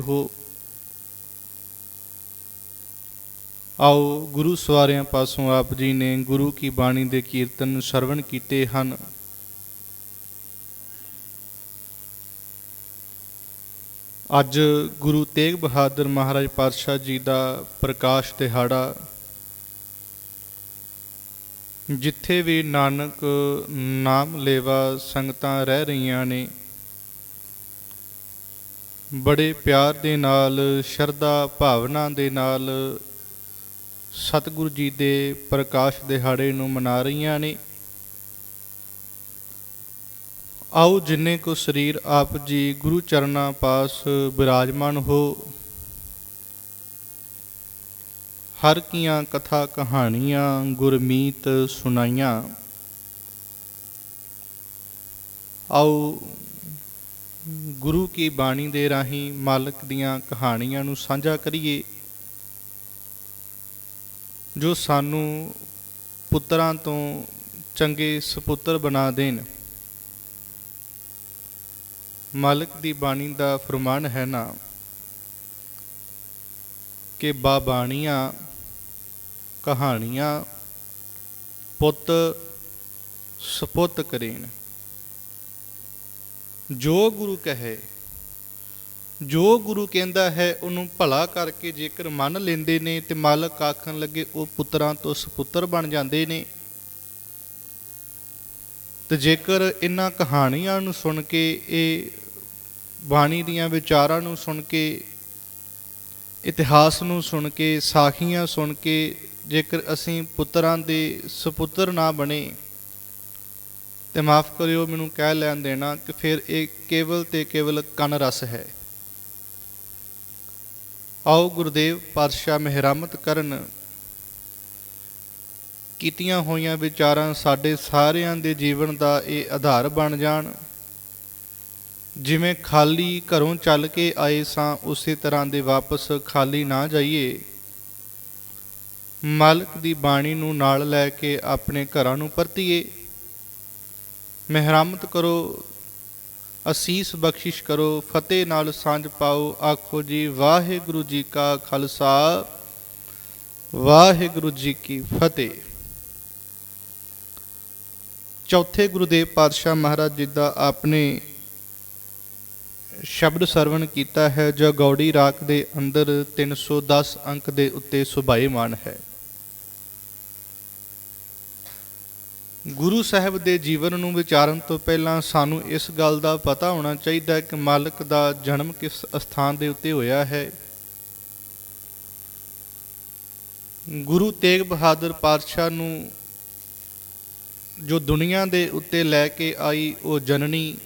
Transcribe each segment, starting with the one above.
ਹੋ। ਆਓ ਗੁਰੂ ਸਵਾਰਿਆਂ ਪਾਸੋਂ ਆਪ ਜੀ ਨੇ ਗੁਰੂ ਕੀ ਬਾਣੀ ਦੇ ਕੀਰਤਨ ਸਰਵਣ ਕੀਤੇ ਹਨ। ਅੱਜ ਗੁਰੂ ਤੇਗ ਬਹਾਦਰ ਮਹਾਰਾਜ ਪਾਤਸ਼ਾਹ ਜੀ ਦਾ ਪ੍ਰਕਾਸ਼ ਦਿਹਾੜਾ, ਜਿੱਥੇ ਵੀ ਨਾਨਕ ਨਾਮ ਲੇਵਾ ਸੰਗਤਾਂ ਰਹਿ ਰਹੀਆਂ ਨੇ ਬੜੇ ਪਿਆਰ ਦੇ ਨਾਲ, ਸ਼ਰਧਾ ਭਾਵਨਾ ਦੇ ਨਾਲ ਸਤਿਗੁਰੂ ਜੀ ਦੇ ਪ੍ਰਕਾਸ਼ ਦਿਹਾੜੇ ਨੂੰ ਮਨਾ ਰਹੀਆਂ ਨੇ। ਆਓ ਜਿੰਨੇ ਕੋ ਸਰੀਰ ਆਪ ਜੀ ਗੁਰੂ ਚਰਨਾਂ ਪਾਸ ਬਿਰਾਜਮਾਨ ਹੋ, ਹਰ ਕੀਆਂ ਕਥਾ ਕਹਾਣੀਆਂ, ਗੁਰਮੀਤ ਸੁਣਾਈਆਂ। ਆਓ ਗੁਰੂ ਕੀ ਬਾਣੀ ਦੇ ਰਾਹੀਂ ਮਾਲਕ ਦੀਆਂ ਕਹਾਣੀਆਂ ਨੂੰ ਸਾਂਝਾ ਕਰੀਏ, ਜੋ ਸਾਨੂੰ ਪੁੱਤਰਾਂ ਤੋਂ ਚੰਗੇ ਸੁਪੁੱਤਰ ਬਣਾ ਦੇਣ। ਮਾਲਕ ਦੀ ਬਾਣੀ ਦਾ ਫਰਮਾਨ ਹੈ ਨਾ, ਕਿ ਬਾਬਾਣੀਆਂ ਕਹਾਣੀਆਂ ਪੁੱਤ ਸਪੁੱਤ ਕਰੇਣ। ਜੋ ਗੁਰੂ ਕਹੇ, ਜੋ ਗੁਰੂ ਕਹਿੰਦਾ ਹੈ, ਉਹਨੂੰ ਭਲਾ ਕਰਕੇ ਜੇਕਰ ਮੰਨ ਲੈਂਦੇ ਨੇ ਤੇ ਮਾਲਕ ਆਖਣ ਲੱਗੇ, ਉਹ ਪੁੱਤਰਾਂ ਤੋਂ ਸੁਪੁੱਤਰ ਬਣ ਜਾਂਦੇ ਨੇ। ਤੇ ਜੇਕਰ ਇਹਨਾਂ ਕਹਾਣੀਆਂ ਨੂੰ ਸੁਣ ਕੇ, ਇਹ ਬਾਣੀ ਦੀਆਂ ਵਿਚਾਰਾਂ ਨੂੰ ਸੁਣ ਕੇ, ਇਤਿਹਾਸ ਨੂੰ ਸੁਣ ਕੇ, ਸਾਖੀਆਂ ਸੁਣ ਕੇ, ਜੇਕਰ ਅਸੀਂ ਪੁੱਤਰਾਂ ਦੇ ਸੁਪੁੱਤਰ ਨਾ ਬਣੇ ਤੇ ਮਾਫ ਕਰਿਓ, ਮੈਨੂੰ ਕਹਿ ਲੈਣ ਦੇਣਾ ਕਿ ਫਿਰ ਇਹ ਕੇਵਲ ਤੇ ਕੇਵਲ ਕਨ ਰਸ ਹੈ। ਆਓ ਗੁਰਦੇਵ ਪਾਤਸ਼ਾਹ ਮਿਹਰਮਤ ਕਰਨ। ਕੀਤੀਆਂ ਹੋਈਆਂ ਵਿਚਾਰਾਂ ਸਾਡੇ ਸਾਰਿਆਂ ਦੇ ਜੀਵਨ ਦਾ ਇਹ ਆਧਾਰ ਬਣ ਜਾਣ। ਜਿਵੇਂ ਖਾਲੀ ਘਰੋਂ ਚੱਲ ਕੇ ਆਏ ਸਾਂ, ਉਸੇ ਤਰ੍ਹਾਂ ਦੇ ਵਾਪਸ ਖਾਲੀ ਨਾ ਜਾਈਏ। ਮਾਲਕ ਦੀ ਬਾਣੀ ਨੂੰ ਨਾਲ ਲੈ ਕੇ ਆਪਣੇ ਘਰਾਂ ਨੂੰ ਪਰਤੀਏ। ਮਿਹਰਮਤ ਕਰੋ, ਅਸੀਸ ਬਖਸ਼ਿਸ਼ ਕਰੋ, ਫਤਿਹ ਨਾਲ ਸਾਂਝ ਪਾਓ, ਆਖੋ ਜੀ, ਵਾਹਿਗੁਰੂ ਜੀ ਕਾ ਖਾਲਸਾ, ਵਾਹਿਗੁਰੂ ਜੀ ਕੀ ਫਤਿਹ। ਚੌਥੇ ਗੁਰੂਦੇਵ ਪਾਤਸ਼ਾਹ ਮਹਾਰਾਜ ਜੀ ਦਾ ਆਪਣੇ ਸ਼ਬਦ ਸਰਵਣ ਕੀਤਾ ਹੈ, ਜੋ ਗੌੜੀ ਰਾਗ ਦੇ ਅੰਦਰ 310 ਅੰਕ ਦੇ ਉੱਤੇ ਸੁਭਾਏਮਾਨ ਹੈ। ਗੁਰੂ ਸਾਹਿਬ ਦੇ ਜੀਵਨ ਨੂੰ ਵਿਚਾਰਨ ਤੋਂ ਪਹਿਲਾਂ ਸਾਨੂੰ ਇਸ ਗੱਲ ਦਾ ਪਤਾ ਹੋਣਾ ਚਾਹੀਦਾ ਹੈ ਕਿ ਮਾਲਕ ਦਾ ਜਨਮ ਕਿਸ ਸਥਾਨ ਦੇ ਉੱਤੇ ਹੋਇਆ ਹੈ। ਗੁਰੂ ਤੇਗ ਬਹਾਦਰ ਪਾਤਸ਼ਾਹ ਨੂੰ ਜੋ ਦੁਨੀਆ ਦੇ ਉੱਤੇ ਲੈ ਕੇ ਆਈ ਉਹ ਜਨਨੀ,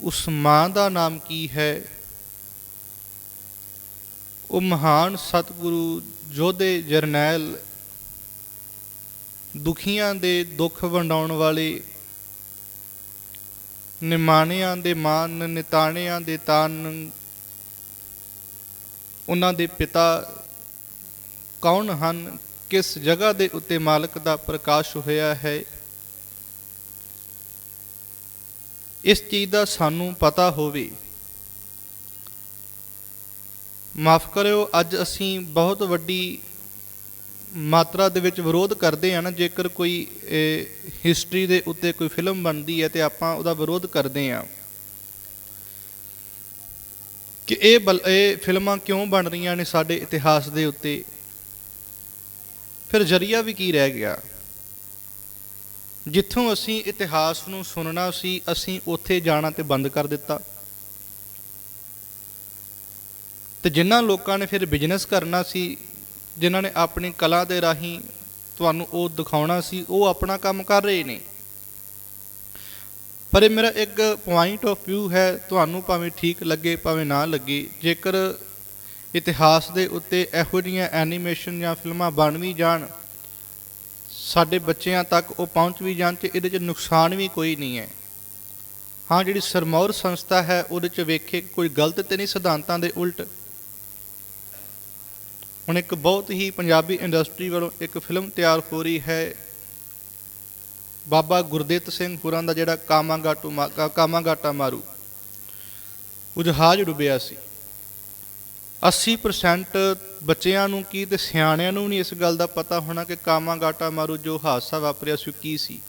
ਉਸ ਮਾਂ ਦਾ ਨਾਮ ਕੀ ਹੈ? ਉਹ ਮਹਾਨ ਸਤਿਗੁਰੂ ਜੋਧੇ ਜਰਨੈਲ ਦੁਖੀਆਂ ਦੇ ਦੁੱਖ ਵੰਡਾਉਣ ਵਾਲੇ, ਨਿਮਾਣਿਆਂ ਦੇ ਮਾਨ, ਨਿਤਾਣਿਆਂ ਦੇ ਤਾਨ, ਉਹਨਾਂ ਦੇ ਪਿਤਾ ਕੌਣ ਹਨ? ਕਿਸ ਜਗ੍ਹਾ ਦੇ ਉੱਤੇ ਮਾਲਕ ਦਾ ਪ੍ਰਕਾਸ਼ ਹੋਇਆ ਹੈ? ਇਸ ਚੀਜ਼ ਦਾ ਸਾਨੂੰ ਪਤਾ ਹੋਵੇ। ਮਾਫ ਕਰਿਓ, ਅੱਜ ਅਸੀਂ ਬਹੁਤ ਵੱਡੀ ਮਾਤਰਾ ਦੇ ਵਿੱਚ ਵਿਰੋਧ ਕਰਦੇ ਆ ਨਾ, ਜੇਕਰ ਕੋਈ ਹਿਸਟਰੀ ਦੇ ਉੱਤੇ ਕੋਈ ਫਿਲਮ ਬਣਦੀ ਹੈ ਤੇ ਆਪਾਂ ਉਹਦਾ ਵਿਰੋਧ ਕਰਦੇ ਆ। ਕਿ ਇਹ ਇਹ ਫਿਲਮਾਂ ਕਿਉਂ ਬਣ ਰਹੀਆਂ ਨੇ ਸਾਡੇ ਇਤਿਹਾਸ ਦੇ ਉੱਤੇ? ਫਿਰ ਜਰੀਆ ਵੀ ਕੀ ਰਹਿ ਗਿਆ? ਜਿੱਥੋਂ ਅਸੀਂ ਇਤਿਹਾਸ ਨੂੰ ਸੁਣਨਾ ਸੀ, ਅਸੀਂ ਉੱਥੇ ਜਾਣਾ ਤੇ ਬੰਦ ਕਰ ਦਿੱਤਾ। ਤੇ ਜਿਨ੍ਹਾਂ ਲੋਕਾਂ ਨੇ ਫਿਰ ਬਿਜ਼ਨਸ ਕਰਨਾ ਸੀ ਜਿਨ੍ਹਾਂ ਨੇ ਆਪਣੀ ਕਲਾ ਦੇ ਰਾਹੀਂ ਤੁਹਾਨੂੰ ਉਹ ਦਿਖਾਉਣਾ ਸੀ, ਉਹ ਆਪਣਾ ਕੰਮ ਕਰ ਰਹੇ ਨੇ। ਪਰ ਇਹ ਮੇਰਾ ਇੱਕ ਪੁਆਇੰਟ ਆਫ View ਹੈ, ਤੁਹਾਨੂੰ ਭਾਵੇਂ ਠੀਕ ਲੱਗੇ, ਭਾਵੇਂ ਨਾ ਲੱਗੇ। ਜੇਕਰ ਇਤਿਹਾਸ ਦੇ ਉੱਤੇ ਇਹੋ ਜਿਹੀਆਂ ਐਨੀਮੇਸ਼ਨ ਜਾਂ ਫਿਲਮਾਂ ਬਣ ਵੀ ਜਾਣ, ਸਾਡੇ ਬੱਚਿਆਂ ਤੱਕ ਉਹ ਪਹੁੰਚ ਵੀ ਜਾਣ ਤੇ ਇਹਦੇ 'ਚ ਨੁਕਸਾਨ ਵੀ ਕੋਈ ਨਹੀਂ ਹੈ। ਹਾਂ, ਜਿਹੜੀ ਸਰਮੌਰ ਸੰਸਥਾ ਹੈ, ਉਹਦੇ 'ਚ ਵੇਖੇ ਕੋਈ ਗਲਤ ਤੇ ਨਹੀਂ, ਸਿਧਾਂਤਾਂ ਦੇ ਉਲਟ। ਹੁਣ ਇੱਕ ਬਹੁਤ ਹੀ ਪੰਜਾਬੀ ਇੰਡਸਟਰੀ ਵੱਲੋਂ ਇੱਕ ਫਿਲਮ ਤਿਆਰ ਹੋ ਰਹੀ ਹੈ। ਬਾਬਾ ਗੁਰਦਿੱਤ ਸਿੰਘ ਹੋਰਾਂ ਦਾ ਜਿਹੜਾ ਕਾਮਾਗਾਟੂ ਕਾਮਾਗਾਟਾ ਮਾਰੂ ਉਹ ਜਹਾਜ਼ ਡੁੱਬਿਆ ਸੀ। 80% ਬੱਚਿਆਂ ਨੂੰ ਕੀ ਤੇ ਸਿਆਣਿਆਂ ਨੂੰ ਨਹੀਂ ਇਸ ਗੱਲ ਦਾ ਪਤਾ ਹੋਣਾ ਕਿ ਕਾਮਾਗਾਟਾ ਮਾਰੂ ਜੋ ਹਾਦਸਾ ਵਾਪਰਿਆ ਸੀ ਉਹ ਕੀ ਸੀ।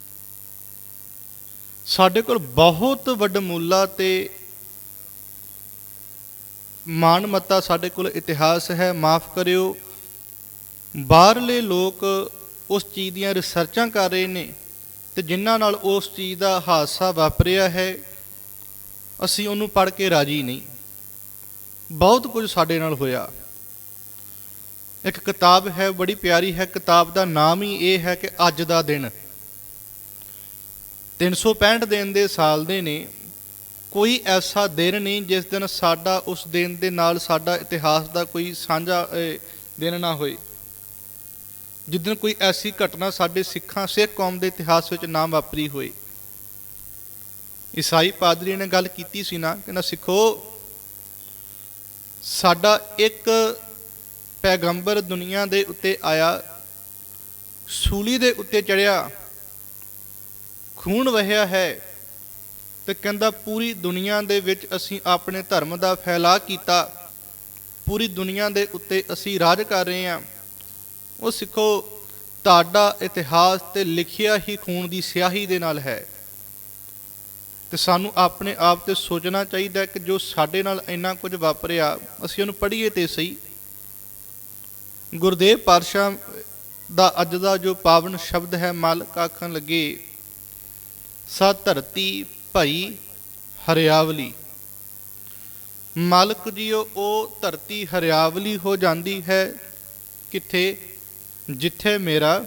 ਸਾਡੇ ਕੋਲ ਬਹੁਤ ਵੱਡ ਮੁੱਲਾ ਤੇ ਮਾਨਮੱਤਾ ਸਾਡੇ ਕੋਲ ਇਤਿਹਾਸ ਹੈ, ਮਾਫ ਕਰਿਓ। ਬਾਹਰਲੇ ਲੋਕ ਉਸ ਚੀਜ਼ ਦੀਆਂ ਰਿਸਰਚਾਂ ਕਰ ਰਹੇ ਨੇ ਤੇ ਜਿਨ੍ਹਾਂ ਨਾਲ ਉਸ ਚੀਜ਼ ਦਾ ਹਾਦਸਾ ਵਾਪਰਿਆ ਹੈ, ਅਸੀਂ ਉਹਨੂੰ ਪੜ੍ਹ ਕੇ ਰਾਜੀ ਨਹੀਂ। ਬਹੁਤ ਕੁਝ ਸਾਡੇ ਨਾਲ ਹੋਇਆ। ਇੱਕ ਕਿਤਾਬ ਹੈ, ਬੜੀ ਪਿਆਰੀ ਹੈ, ਕਿਤਾਬ ਦਾ ਨਾਮ ਹੀ ਇਹ ਹੈ ਕਿ ਅੱਜ ਦਾ ਦਿਨ। 365 ਦਿਨ ਦੇ ਸਾਲ ਦੇ ਨੇ। ਕੋਈ ਐਸਾ ਦਿਨ ਨਹੀਂ ਜਿਸ ਦਿਨ ਸਾਡਾ, ਉਸ ਦਿਨ ਦੇ ਨਾਲ ਸਾਡਾ ਇਤਿਹਾਸ ਦਾ ਕੋਈ ਸਾਂਝਾ ਦਿਨ ਨਾ ਹੋਏ। ਜਿੱਦਨ ਕੋਈ ਐਸੀ ਘਟਨਾ ਸਾਡੇ ਸਿੱਖਾਂ, ਸਿੱਖ ਕੌਮ ਦੇ ਇਤਿਹਾਸ ਵਿੱਚ ਨਾ ਵਾਪਰੀ ਹੋਏ। ਈਸਾਈ ਪਾਦਰੀ ਨੇ ਗੱਲ ਕੀਤੀ ਸੀ ਨਾ ਕਿ ਨਾ ਸਿੱਖੋ, ਸਾਡਾ ਇੱਕ ਪੈਗੰਬਰ ਦੁਨੀਆ ਦੇ ਉੱਤੇ ਆਇਆ, ਸੂਲੀ ਦੇ ਉੱਤੇ ਚੜਿਆ, ਖੂਨ ਵਹਿਆ ਹੈ ਤੇ ਕਹਿੰਦਾ, ਪੂਰੀ ਦੁਨੀਆ ਦੇ ਵਿੱਚ ਅਸੀਂ ਆਪਣੇ ਧਰਮ ਦਾ ਫੈਲਾਅ ਕੀਤਾ। ਪੂਰੀ ਦੁਨੀਆ ਦੇ ਉੱਤੇ ਅਸੀਂ ਰਾਜ ਕਰ ਰਹੇ ਹਾਂ। ਉਹ ਸਿੱਖੋ, ਤੁਹਾਡਾ ਇਤਿਹਾਸ ਤੇ ਲਿਖਿਆ ਹੀ ਖੂਨ ਦੀ ਸਿਆਹੀ ਦੇ ਨਾਲ ਹੈ। ਤੇ ਸਾਨੂੰ ਆਪਣੇ ਆਪ ਤੇ ਸੋਚਣਾ ਚਾਹੀਦਾ ਕਿ ਜੋ ਸਾਡੇ ਨਾਲ ਇੰਨਾ ਕੁਝ ਵਾਪਰਿਆ, ਅਸੀਂ ਉਹਨੂੰ ਪੜ੍ਹੀਏ ਤੇ ਸਹੀ। ਗੁਰਦੇਵ ਪਾਤਸ਼ਾਹ ਦਾ ਅੱਜ ਦਾ ਜੋ ਪਾਵਨ ਸ਼ਬਦ ਹੈ, ਮਾਲਕ ਆਖਣ ਲੱਗੇ ਸਾ ਧਰਤੀ ਭਈ ਹਰਿਆਵਲੀ। ਮਾਲਕ ਜੀਓ ਉਹ ਧਰਤੀ ਹਰਿਆਵਲੀ ਹੋ ਜਾਂਦੀ ਹੈ ਕਿੱਥੇ? ਜਿੱਥੇ ਮੇਰਾ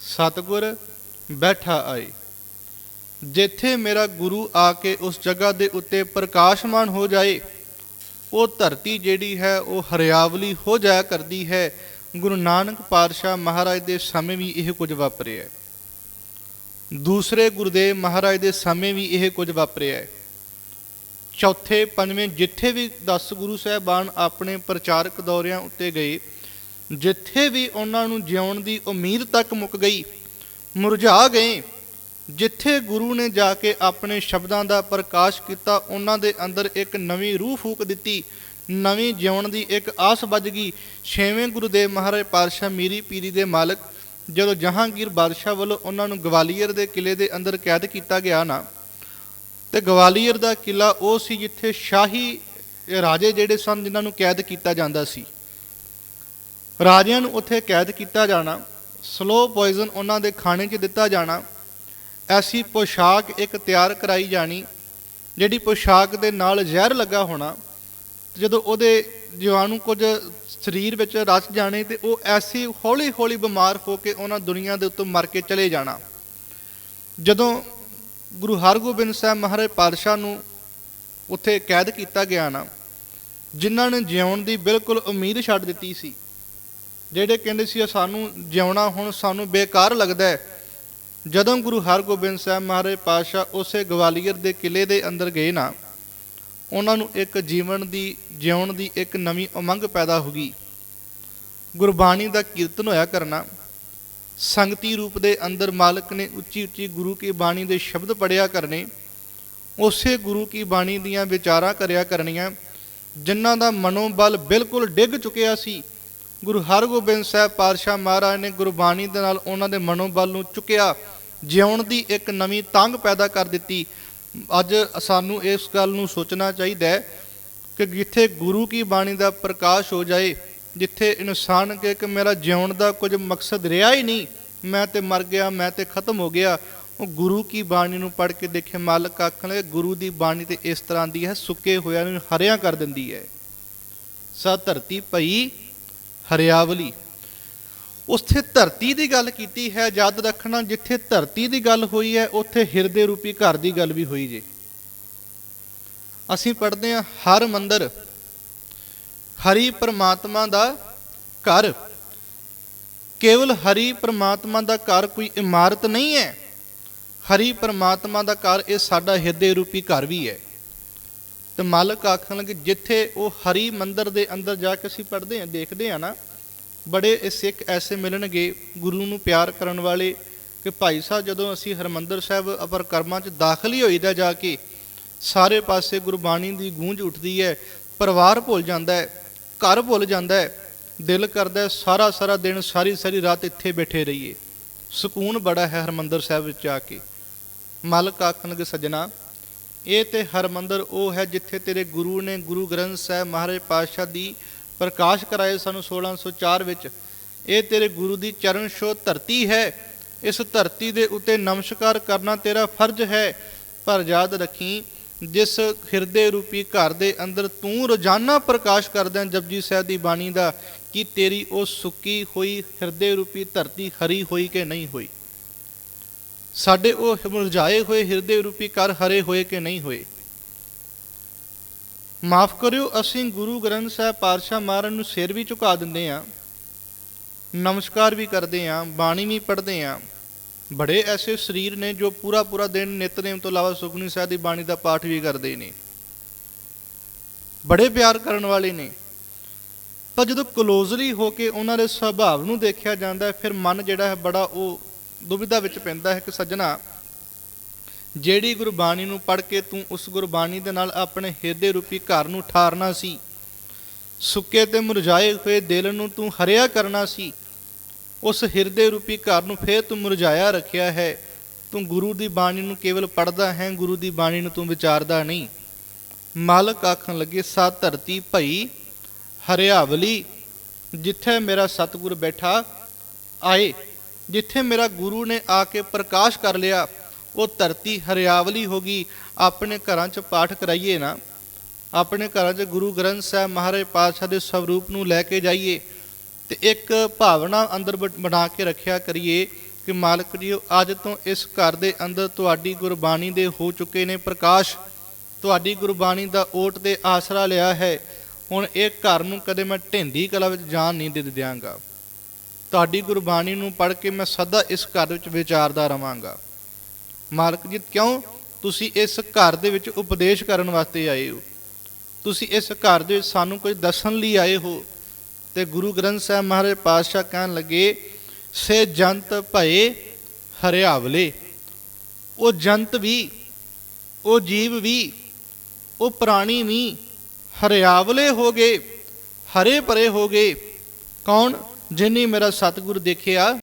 ਸਤਗੁਰ ਬੈਠਾ ਆਏ। ਜਿੱਥੇ ਮੇਰਾ ਗੁਰੂ ਆ ਕੇ ਉਸ ਜਗ੍ਹਾ ਦੇ ਉੱਤੇ ਪ੍ਰਕਾਸ਼ਮਾਨ ਹੋ ਜਾਏ, ਉਹ ਧਰਤੀ ਜਿਹੜੀ ਹੈ ਉਹ ਹਰਿਆਵਲੀ ਹੋ ਜਾਇਆ ਕਰਦੀ ਹੈ। ਗੁਰੂ ਨਾਨਕ ਪਾਤਸ਼ਾਹ ਮਹਾਰਾਜ ਦੇ ਸਮੇਂ ਵੀ ਇਹ ਕੁਝ ਵਾਪਰਿਆ। ਦੂਸਰੇ ਗੁਰਦੇਵ ਮਹਾਰਾਜ ਦੇ ਸਮੇਂ ਵੀ ਇਹ ਕੁਝ ਵਾਪਰਿਆ ਹੈ। ਚੌਥੇ, ਪੰਜਵੇਂ, ਜਿੱਥੇ ਵੀ 10 ਗੁਰੂ ਸਾਹਿਬਾਨ ਆਪਣੇ ਪ੍ਰਚਾਰਕ ਦੌਰਿਆਂ ਉੱਤੇ ਗਏ, ਜਿੱਥੇ ਵੀ ਉਹਨਾਂ ਨੂੰ ਜਿਉਣ ਦੀ ਉਮੀਦ ਤੱਕ ਮੁੱਕ ਗਈ, ਮੁਰਝਾ ਗਏ, ਜਿੱਥੇ ਗੁਰੂ ਨੇ ਜਾ ਕੇ ਆਪਣੇ ਸ਼ਬਦਾਂ ਦਾ ਪ੍ਰਕਾਸ਼ ਕੀਤਾ, ਉਹਨਾਂ ਦੇ ਅੰਦਰ ਇੱਕ ਨਵੀਂ ਰੂਹ ਫੂਕ ਦਿੱਤੀ, ਨਵੀਂ ਜਿਉਣ ਦੀ ਇੱਕ ਆਸ ਵੱਜ ਗਈ। ਛੇਵੇਂ ਗੁਰੂਦੇਵ ਮਹਾਰਾਜ ਪਾਤਸ਼ਾਹ ਮੀਰੀ ਪੀਰੀ ਦੇ ਮਾਲਕ ਜਦੋਂ ਜਹਾਂਗੀਰ ਬਾਦਸ਼ਾਹ ਵੱਲੋਂ ਉਹਨਾਂ ਨੂੰ ਗਵਾਲੀਅਰ ਦੇ ਕਿਲੇ ਦੇ ਅੰਦਰ ਕੈਦ ਕੀਤਾ ਗਿਆ ਨਾ, ਤੇ ਗਵਾਲੀਅਰ ਦਾ ਕਿਲਾ ਉਹ ਸੀ ਜਿੱਥੇ ਸ਼ਾਹੀ ਰਾਜੇ ਜਿਹੜੇ ਸਨ ਜਿਨ੍ਹਾਂ ਨੂੰ ਕੈਦ ਕੀਤਾ ਜਾਂਦਾ ਸੀ। ਰਾਜਿਆਂ ਨੂੰ ਉੱਥੇ ਕੈਦ ਕੀਤਾ ਜਾਣਾ, ਸਲੋ ਪੋਇਜ਼ਨ ਉਹਨਾਂ ਦੇ ਖਾਣੇ 'ਚ ਦਿੱਤਾ ਜਾਣਾ, ਐਸੀ ਪੋਸ਼ਾਕ ਇੱਕ ਤਿਆਰ ਕਰਾਈ ਜਾਣੀ, ਜਿਹੜੀ ਪੋਸ਼ਾਕ ਦੇ ਨਾਲ ਜ਼ਹਿਰ ਲੱਗਾ ਹੋਣਾ, ਜਦੋਂ ਉਹਦੇ ਜੀਵਾਣੂ ਕੁਝ ਸਰੀਰ ਵਿੱਚ ਰਚ ਜਾਣੇ ਤੇ ਉਹ ਐਸੀ ਹੌਲੀ ਹੌਲੀ ਬਿਮਾਰ ਹੋ ਕੇ ਉਹਨਾਂ ਦੁਨੀਆ ਦੇ ਉੱਤੋਂ ਮਰ ਕੇ ਚਲੇ ਜਾਣਾ। ਜਦੋਂ ਗੁਰੂ ਹਰਗੋਬਿੰਦ ਸਾਹਿਬ ਮਹਾਰਾਜ ਪਾਤਸ਼ਾਹ ਨੂੰ ਉੱਥੇ ਕੈਦ ਕੀਤਾ ਗਿਆ ਨਾ, ਜਿਨ੍ਹਾਂ ਨੇ ਜਿਉਣ ਦੀ ਬਿਲਕੁਲ ਉਮੀਦ ਛੱਡ ਦਿੱਤੀ ਸੀ, ਜਿਹੜੇ ਕਹਿੰਦੇ ਸੀ ਸਾਨੂੰ ਜਿਉਣਾ ਹੁਣ ਸਾਨੂੰ ਬੇਕਾਰ ਲੱਗਦਾ ਹੈ, ਜਦੋਂ ਗੁਰੂ ਹਰਗੋਬਿੰਦ ਸਾਹਿਬ ਮਹਾਰਾਜ ਪਾਤਸ਼ਾਹ ਉਸੇ ਗਵਾਲੀਅਰ ਦੇ ਕਿਲੇ ਦੇ ਅੰਦਰ ਗਏ ਨਾ ਉਹਨਾਂ ਨੂੰ ਇੱਕ ਜੀਵਨ ਦੀ, ਜਿਉਣ ਦੀ ਇੱਕ ਨਵੀਂ ਉਮੰਗ ਪੈਦਾ ਹੋ ਗਈ। ਗੁਰਬਾਣੀ ਦਾ ਕੀਰਤਨ ਹੋਇਆ ਕਰਨਾ। ਸੰਗਤੀ ਰੂਪ ਦੇ ਅੰਦਰ ਮਾਲਕ ਨੇ ਉੱਚੀ ਉੱਚੀ ਗੁਰੂ ਕੀ ਬਾਣੀ ਦੇ ਸ਼ਬਦ ਪੜਿਆ ਕਰਨੇ। ਉਸੇ ਗੁਰੂ ਕੀ ਬਾਣੀ ਦੀਆਂ ਵਿਚਾਰਾਂ ਕਰਿਆ ਕਰਨੀਆਂ, ਜਿਨ੍ਹਾਂ ਦਾ ਮਨੋਬਲ ਬਿਲਕੁਲ ਡਿੱਗ ਚੁੱਕਿਆ ਸੀ। ਗੁਰੂ ਹਰਗੋਬਿੰਦ ਸਾਹਿਬ ਪਾਤਸ਼ਾਹ ਮਹਾਰਾਜ ਨੇ ਗੁਰਬਾਣੀ ਦੇ ਨਾਲ ਉਹਨਾਂ ਦੇ ਮਨੋਬਲ ਨੂੰ ਚੁੱਕਿਆ, ਜਿਉਣ ਦੀ ਇੱਕ ਨਵੀਂ ਤੰਗ ਪੈਦਾ ਕਰ ਦਿੱਤੀ। ਅੱਜ ਸਾਨੂੰ ਇਸ ਗੱਲ ਨੂੰ ਸੋਚਣਾ ਚਾਹੀਦਾ ਹੈ ਕਿ ਜਿੱਥੇ ਗੁਰੂ ਕੀ ਬਾਣੀ ਦਾ ਪ੍ਰਕਾਸ਼ ਹੋ ਜਾਏ, ਜਿੱਥੇ ਇਨਸਾਨ ਕੇ ਕਿ ਮੇਰਾ ਜਿਉਣ ਦਾ ਕੁਝ ਮਕਸਦ ਰਿਹਾ ਹੀ ਨਹੀਂ, ਮੈਂ ਤੇ ਮਰ ਗਿਆ, ਮੈਂ ਤੇ ਖਤਮ ਹੋ ਗਿਆ, ਉਹ ਗੁਰੂ ਕੀ ਬਾਣੀ ਨੂੰ ਪੜ੍ਹ ਕੇ ਦੇਖੇ ਮਾਲਕ ਆਖਣ ਲੱਗੇ, ਗੁਰੂ ਦੀ ਬਾਣੀ ਤੇ ਇਸ ਤਰ੍ਹਾਂ ਦੀ ਹੈ, ਸੁੱਕੇ ਹੋਇਆਂ ਨੂੰ ਹਰਿਆ ਕਰ ਦਿੰਦੀ ਹੈ। ਸਾ ਧਰਤੀ ਭਈ ਹਰਿਆਵਲੀ। ਉਸਥੇ ਧਰਤੀ ਦੀ ਗੱਲ ਕੀਤੀ ਹੈ, ਯਾਦ ਰੱਖਣਾ ਜਿੱਥੇ ਧਰਤੀ ਦੀ ਗੱਲ ਹੋਈ ਹੈ, ਉੱਥੇ ਹਿਰਦੇ ਰੂਪੀ ਘਰ ਦੀ ਗੱਲ ਵੀ ਹੋਈ ਜੇ। ਅਸੀਂ ਪੜ੍ਹਦੇ ਹਾਂ, ਹਰ ਮੰਦਰ ਹਰੀ ਪਰਮਾਤਮਾ ਦਾ ਘਰ। ਕੇਵਲ ਹਰੀ ਪਰਮਾਤਮਾ ਦਾ ਘਰ ਕੋਈ ਇਮਾਰਤ ਨਹੀਂ ਹੈ। ਹਰੀ ਪਰਮਾਤਮਾ ਦਾ ਘਰ ਇਹ ਸਾਡਾ ਹਿਰਦੇ ਰੂਪੀ ਘਰ ਵੀ ਹੈ। ਤੇ ਮਾਲਕ ਆਖਣ ਲੱਗੇ ਜਿੱਥੇ ਉਹ ਹਰੀ ਮੰਦਰ ਦੇ ਅੰਦਰ ਜਾ ਕੇ ਅਸੀਂ ਪੜ੍ਹਦੇ ਹਾਂ, ਦੇਖਦੇ ਹਾਂ ਨਾ ਬੜੇ ਸਿੱਖ ਐਸੇ ਮਿਲਣਗੇ ਗੁਰੂ ਨੂੰ ਪਿਆਰ ਕਰਨ ਵਾਲੇ ਕਿ ਭਾਈ ਸਾਹਿਬ ਜਦੋਂ ਅਸੀਂ ਹਰਮੰਦਰ ਸਾਹਿਬ ਅਪਰ ਕਰਮਾਂ 'ਚ ਦਾਖਲ ਹੀ ਹੋਈਦਾ ਜਾ ਕੇ ਸਾਰੇ ਪਾਸੇ ਗੁਰਬਾਣੀ ਦੀ ਗੂੰਜ ਉੱਠਦੀ ਹੈ, ਪਰਿਵਾਰ ਭੁੱਲ ਜਾਂਦਾ ਹੈ, ਘਰ ਭੁੱਲ ਜਾਂਦਾ ਹੈ, ਦਿਲ ਕਰਦਾ ਸਾਰਾ ਸਾਰਾ ਦਿਨ ਸਾਰੀ ਸਾਰੀ ਰਾਤ ਇੱਥੇ ਬੈਠੇ ਰਹੀਏ। ਸਕੂਨ ਬੜਾ ਹੈ ਹਰਮੰਦਰ ਸਾਹਿਬ ਵਿੱਚ ਜਾ ਕੇ। ਮਾਲਕ ਆਖਣਗੇ, ਸੱਜਣਾ, ਇਹ ਤੇ ਹਰਮੰਦਰ ਉਹ ਹੈ ਜਿੱਥੇ ਤੇਰੇ ਗੁਰੂ ਨੇ ਗੁਰੂ ਗ੍ਰੰਥ ਸਾਹਿਬ ਮਹਾਰਾਜ ਪਾਤਸ਼ਾਹ ਦੀ ਪ੍ਰਕਾਸ਼ ਕਰਾਏ ਸਾਨੂੰ 1604 ਵਿੱਚ। ਇਹ ਤੇਰੇ ਗੁਰੂ ਦੀ ਚਰਨ ਛੋਹ ਧਰਤੀ ਹੈ। ਇਸ ਧਰਤੀ ਦੇ ਉੱਤੇ ਨਮਸਕਾਰ ਕਰਨਾ ਤੇਰਾ ਫਰਜ਼ ਹੈ। ਪਰ ਯਾਦ ਰੱਖੀ, ਜਿਸ ਹਿਰਦੇ ਰੂਪੀ ਘਰ ਦੇ ਅੰਦਰ ਤੂੰ ਰੋਜ਼ਾਨਾ ਪ੍ਰਕਾਸ਼ ਕਰਦਾ ਜਪਜੀ ਸਾਹਿਬ ਦੀ ਬਾਣੀ ਦਾ ਕਿ ਤੇਰੀ ਉਹ ਸੁੱਕੀ ਹੋਈ ਹਿਰਦੇ ਰੂਪੀ ਧਰਤੀ ਹਰੀ ਹੋਈ ਕਿ ਨਹੀਂ ਹੋਈ? ਸਾਡੇ ਉਹ ਮੁਰਝਾਏ ਹੋਏ ਹਿਰਦੇ ਰੂਪੀ ਘਰ ਹਰੇ ਹੋਏ ਕਿ ਨਹੀਂ ਹੋਏ? ਮਾਫ ਕਰਿਓ, ਅਸੀਂ ਗੁਰੂ ਗ੍ਰੰਥ ਸਾਹਿਬ ਪਾਤਸ਼ਾਹ ਮਹਾਰਾਜ ਨੂੰ ਸਿਰ ਵੀ ਝੁਕਾ ਦਿੰਦੇ ਆ ਨਮਸਕਾਰ ਵੀ ਕਰਦੇ ਆ ਬਾਣੀ ਵੀ ਪੜ੍ਹਦੇ ਆ ਬੜੇ ਐਸੇ ਸਰੀਰ ਨੇ ਜੋ ਪੂਰਾ ਪੂਰਾ ਦਿਨ ਨਿਤਨੇਮ ਤੋਂ ਇਲਾਵਾ ਸੁਖਨੀ ਸਾਹਿਬ ਦੀ ਬਾਣੀ ਦਾ ਪਾਠ ਵੀ ਕਰਦੇ ਨੇ। ਬੜੇ ਪਿਆਰ ਕਰਨ ਵਾਲੇ ਨੇ। ਪਰ ਜਦੋਂ ਕਲੋਜ਼ਲੀ ਹੋ ਕੇ ਉਹਨਾਂ ਦੇ ਸੁਭਾਅ ਨੂੰ ਦੇਖਿਆ ਜਾਂਦਾ ਫਿਰ ਮਨ ਜਿਹੜਾ ਹੈ ਬੜਾ ਉਹ ਦੁਬਿਧਾ ਵਿੱਚ ਪੈਂਦਾ ਹੈ ਕਿ ਸੱਜਣਾ ਜਿਹੜੀ ਗੁਰਬਾਣੀ ਨੂੰ ਪੜ੍ਹ ਕੇ ਤੂੰ ਉਸ ਗੁਰਬਾਣੀ ਦੇ ਨਾਲ ਆਪਣੇ ਹਿਰਦੇ ਰੂਪੀ ਘਰ ਨੂੰ ਠਾਰਨਾ ਸੀ। ਸੁੱਕੇ ਤੇ ਮੁਰਝਾਏ ਹੋਏ ਦਿਲ ਨੂੰ ਤੂੰ ਹਰਿਆ ਕਰਨਾ ਸੀ। ਉਸ ਹਿਰਦੇ ਰੂਪੀ ਘਰ ਨੂੰ ਫੇਰ ਤੂੰ ਮੁਰਝਾਇਆ ਰੱਖਿਆ ਹੈ। ਤੂੰ ਗੁਰੂ ਦੀ ਬਾਣੀ ਨੂੰ ਕੇਵਲ ਪੜਦਾ ਹੈ, ਗੁਰੂ ਦੀ ਬਾਣੀ ਨੂੰ ਤੂੰ ਵਿਚਾਰਦਾ ਨਹੀਂ। ਮਾਲਕ ਆਖਣ ਲੱਗੇ, ਸਾ ਧਰਤੀ ਭਈ ਹਰਿਆਵਲੀ, ਜਿੱਥੇ ਮੇਰਾ ਸਤਿਗੁਰ ਬੈਠਾ, ਆਏ, ਜਿੱਥੇ ਮੇਰਾ ਗੁਰੂ ਨੇ ਆ ਕੇ ਪ੍ਰਕਾਸ਼ ਕਰ ਲਿਆ। ਉਹ ਧਰਤੀ ਹਰਿਆਵਲੀ ਹੋ ਗਈ, ਆਪਣੇ ਘਰਾਂ 'ਚ ਪਾਠ ਕਰਾਈਏ ਨਾ। ਆਪਣੇ ਘਰਾਂ 'ਚ ਗੁਰੂ ਗ੍ਰੰਥ ਸਾਹਿਬ ਮਹਾਰਾਜ ਪਾਤਸ਼ਾਹ ਦੇ ਸਵਰੂਪ ਨੂੰ ਲੈ ਕੇ ਜਾਈਏ ਤੇ ਇੱਕ ਭਾਵਨਾ ਅੰਦਰ ਬ- ਬਣਾ ਕੇ ਰੱਖਿਆ ਕਰੀਏ ਕਿ ਮਾਲਕ ਜੀ ਅੱਜ ਤੋਂ ਇਸ ਘਰ ਦੇ ਅੰਦਰ ਤੁਹਾਡੀ ਗੁਰਬਾਣੀ ਦੇ ਹੋ ਚੁੱਕੇ ਨੇ ਪ੍ਰਕਾਸ਼। ਤੁਹਾਡੀ ਗੁਰਬਾਣੀ ਦਾ ਓਟ ਤੇ ਆਸਰਾ ਲਿਆ ਹੈ। ਹੁਣ ਇਹ ਘਰ ਨੂੰ ਕਦੇ ਮੈਂ ਢਿੰਦੀ ਕਲਾ ਵਿੱਚ ਜਾਣ ਨਹੀਂ ਦੇ ਦਿਆਂਗਾ। ਤੁਹਾਡੀ ਗੁਰਬਾਣੀ ਨੂੰ ਪੜ੍ਹ ਕੇ ਮੈਂ ਸਦਾ ਇਸ ਘਰ ਵਿੱਚ ਵਿਚਾਰਦਾ ਰਵਾਂਗਾ। ਮਾਲਕ ਜੀ, ਕਿਉਂ ਤੁਸੀਂ ਇਸ ਘਰ ਦੇ ਵਿੱਚ ਉਪਦੇਸ਼ ਕਰਨ ਵਾਸਤੇ ਆਏ ਹੋ? ਤੁਸੀਂ ਇਸ ਘਰ ਦੇ ਵਿੱਚ ਸਾਨੂੰ ਕੁਝ ਦੱਸਣ ਲਈ ਆਏ ਹੋ? ਤੇ ਗੁਰੂ ਗ੍ਰੰਥ ਸਾਹਿਬ ਮਹਾਰਾਜ ਪਾਤਸ਼ਾਹ ਕਹਿਣ ਲੱਗੇ, ਸੇ ਜੰਤ ਭਏ ਹਰਿਆਵਲੇ। ਉਹ ਜੰਤ ਵੀ, ਉਹ ਜੀਵ ਵੀ, ਉਹ ਪ੍ਰਾਣੀ ਵੀ ਹਰਿਆਵਲੇ ਹੋ ਗਏ, ਹਰੇ ਭਰੇ ਹੋ ਗਏ। ਕੌਣ? ਜਿਨੇ ਮੇਰਾ ਸਤਿਗੁਰ ਦੇਖਿਆ